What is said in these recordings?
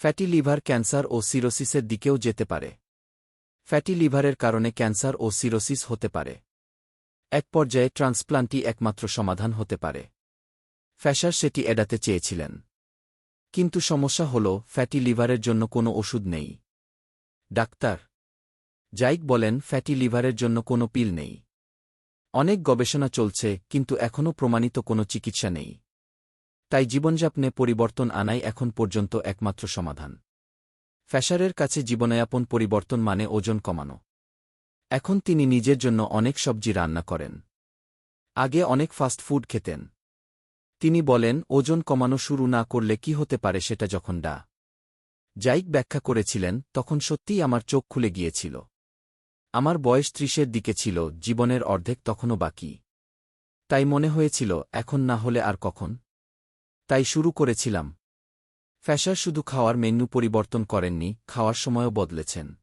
Fatty liver cancer ও সিরোসিসের দিকেও যেতে পারে। ফ্যাটি লিভারের কারণে ক্যান্সার ও সিরোসিস হতে পারে। এক পর্যায়ে ট্রান্সপ্লান্টই একমাত্র সমাধান হতে পারে। ফ্যাশার সেটি এড়াতে চেয়েছিলেন। কিন্তু সমস্যা হল, ফ্যাটি লিভারের জন্য কোনো ওষুধ নেই। ডাক্তার জাইক বলেন, ফ্যাটি লিভারের জন্য কোনো পিল নেই। অনেক গবেষণা চলছে, কিন্তু এখনও প্রমাণিত কোনো চিকিৎসা নেই। তাই জীবনযাপনে পরিবর্তন আনাই এখন পর্যন্ত একমাত্র সমাধান। ফ্যাশারের কাছে জীবনযাপন পরিবর্তন মানে ওজন কমানো। এখন তিনি নিজের জন্য অনেক সবজি রান্না করেন। আগে অনেক ফাস্ট ফুড খেতেন। তিনি বলেন, ওজন কমানো শুরু না করলে কি হতে পারে সেটা যখন ডা। জাইক ব্যাখ্যা করেছিলেন, তখন সত্যিই আমার চোখ খুলে গিয়েছিল। আমার বয়স ত্রিশের দিকে ছিল, জীবনের অর্ধেক তখনও বাকি। তাই মনে হয়েছিল, এখন না হলে আর কখন? তাই শুরু করেছিলাম। ফ্যাশার শুধু খাওয়ার মেন্যু পরিবর্তন করেননি, খাওয়ার সময়ও বদলেছেন।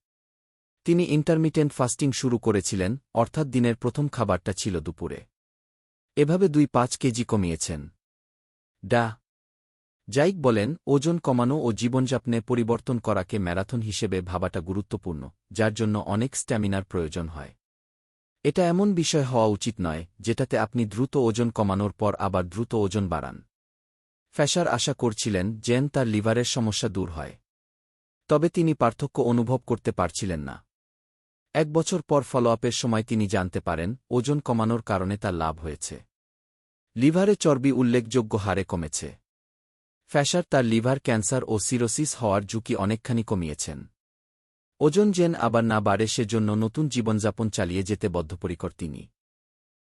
তিনি ইন্টারমিটেন্ট ফাস্টিং শুরু করেছিলেন, অর্থাৎ দিনের প্রথম খাবারটা ছিল দুপুরে। এভাবে দুই পাঁচ কেজি কমিয়েছেন। ডা। জাইক বলেন, ওজন কমানো ও জীবনযাপনে পরিবর্তন করাকে ম্যারাথন হিসেবে ভাবাটা গুরুত্বপূর্ণ, যার জন্য অনেক স্ট্যামিনার প্রয়োজন হয়। এটা এমন বিষয় হওয়া উচিত নয়, যেটাতে আপনি দ্রুত ওজন কমানোর পর আবার দ্রুত ওজন বাড়ান। ফ্যাশার আশা করছিলেন জেন তার লিভারের সমস্যা দূর হয়। তবে তিনি পার্থক্য অনুভব করতে পারছিলেন না। এক বছর পর ফলোআপের সময় তিনি জানতে পারেন, ওজন কমানোর কারণে তার লাভ হয়েছে। লিভারে চর্বি উল্লেখযোগ্য হারে কমেছে। ফ্যাশার তার লিভার ক্যান্সার ও সিরোসিস হওয়ার ঝুঁকি অনেকখানি কমিয়েছেন। ওজন জেন আবার না বাড়ে সেজন্য নতুন জীবনযাপন চালিয়ে যেতে বদ্ধপরিকর তিনি।